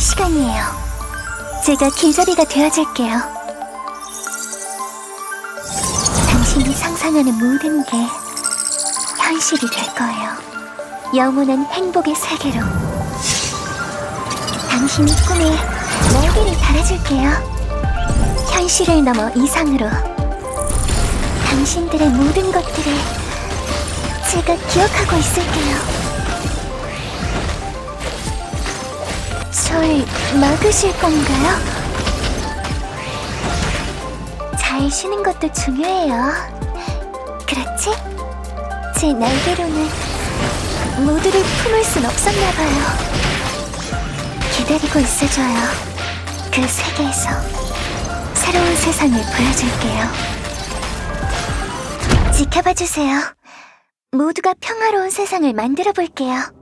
시간이에요. 제가 길잡이가 되어줄게요. 당신이 상상하는 모든 게 현실이 될 거예요. 영원한 행복의 세계로. 당신이 꿈에 날개를 달아줄게요. 현실을 넘어 이상으로. 당신들의 모든 것들을 제가 기억하고 있을게요. 절 막으실 건가요? 잘 쉬는 것도 중요해요. 그렇지? 제 날개로는 모두를 품을 순 없었나 봐요. 기다리고 있어줘요. 그 세계에서 새로운 세상을 보여줄게요. 지켜봐 주세요. 모두가 평화로운 세상을 만들어 볼게요.